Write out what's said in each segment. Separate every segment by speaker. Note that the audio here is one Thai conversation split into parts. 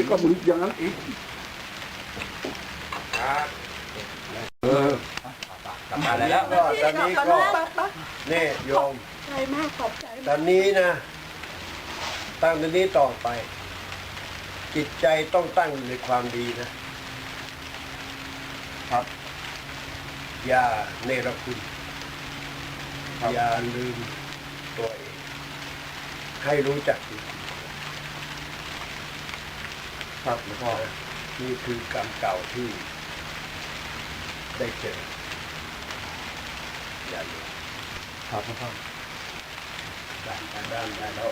Speaker 1: ดี๋ยวก็มึงอย่างนั้นอีก
Speaker 2: เออก
Speaker 3: ลับมาแล้ว
Speaker 4: ก็ตอนนี้ก็นี่โยม
Speaker 5: ใจมากขอบใจ
Speaker 4: ตอนนี้นะ ตั้งแต่นี้ต่อไป จิตใจต้องตั้งอยู่ในความดีนะ
Speaker 1: ครับ
Speaker 4: อย่าเนรคุณอย่าลืมตัวเองให้รู้จักดี
Speaker 1: ครับหลวงพ่อ
Speaker 4: นี่คือกรรมเก่าที่ได้เจออย่าลืม
Speaker 1: ครับหลวงพ่อ
Speaker 4: ด้านด้านได้แล้ว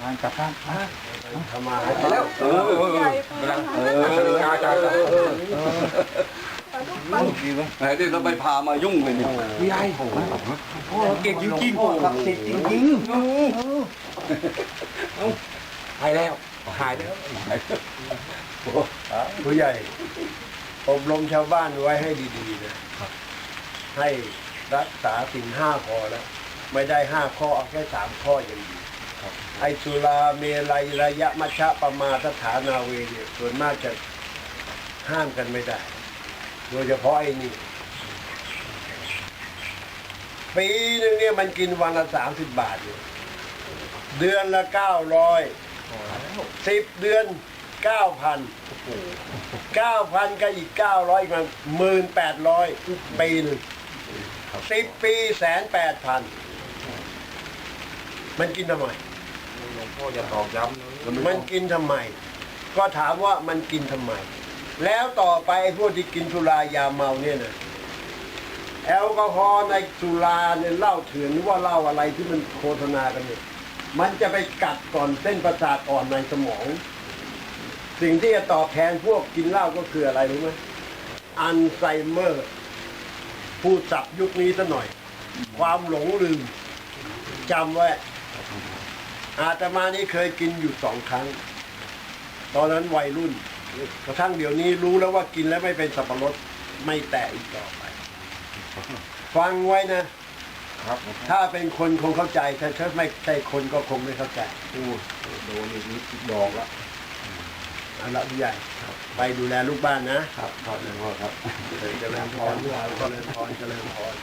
Speaker 1: ทานกลับบ้านอะ
Speaker 4: ทำมาหากินแล้ว
Speaker 2: เออเออเออกำลังเออจ้าจ้าจ้าเออ
Speaker 1: ดีไหม
Speaker 2: ไหนที่เราไปพามายุ่งเลยนี่
Speaker 1: พี่ใหญ่
Speaker 2: โอ้เก่งจริงๆ
Speaker 1: โอ้ศักดิ์สิทธิ์จริง
Speaker 2: หายแล้วหายแล้ว
Speaker 4: ผู้ใหญ่อบรมชาวบ้านไว้ให้ดีๆนะให้รักษาสิ่งห้าข้อแล้ว ไม่ได้ห้าข้อเอาแค่สามข้ออย่างดีไอสุราเมลัยระยะมัชะปมาสถานาเวเนี่ยส่วนมากจะห้ามกันไม่ได้ โดยเฉพาะไอ้นี่ปีหนึ่งเนี่ยมันกินวันละสามสิบบาทอยู่เดือนละเก้าร้อย สิบเดือนเก้าพันเก้าพันก็อีกเก้าร้อยมันหมื่นแปดร้อยปีหนึ่งสิบปีแสนแปดพันมันกินทำไม
Speaker 3: หลวงพ่อจะตอกย้ำนะ
Speaker 4: มันกินทำไม ก็ถามว่ามันกินทำไม แล้วต่อไปไอ้พวกที่กินสุรายาเมาเนี่ยนะแอลกอฮอล์ในสุราเนี่ยเหล้าเถื่อนหรือว่าเหล้าอะไรที่มันโฆษณากันเนี่ย มันจะไปกัดก่อนเส้นประสาทอ่อนในสมอง สิ่งที่จะตอบแทนพวกกินเหล้าก็คืออะไรรู้ไหมอัลไซเมอร์พูดศัพท์ยุคนี้ซะหน่อย ความหลงลืมจำไว้ อาตมานี่เคยกินอยู่สองครั้ง ตอนนั้นวัยรุ่น กระทั่งเดี๋ยวนี้รู้แล้วว่ากินแล้วไม่เป็นสับปะรดไม่แตะอีกต่อไป ฟังไว้นะ
Speaker 1: ครับ
Speaker 4: ถ้าเป็นคนคงเข้าใจแต่ถ้าไม่ใช่คนก็คงไม่เข้าใจ
Speaker 1: พูดโดนอีกนิดดอกละ
Speaker 4: เอาละผู้ใหญ่ไปดูแลลูกบ้านนะ
Speaker 1: ครับครับหลวงพ่อครับ
Speaker 4: เจริญพรเจริญพรเจริญพร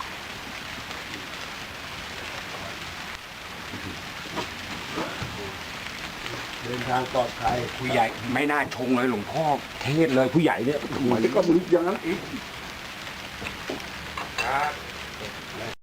Speaker 4: เดินทางปลอดภัย
Speaker 2: ผู้ใหญ่ไม่น่าชงเลยหลวงพ่อเทศเลยผู้ใหญ่เนี่ย
Speaker 1: เดี๋ยวก็มึงอย่างนั้นอีก
Speaker 3: ครับ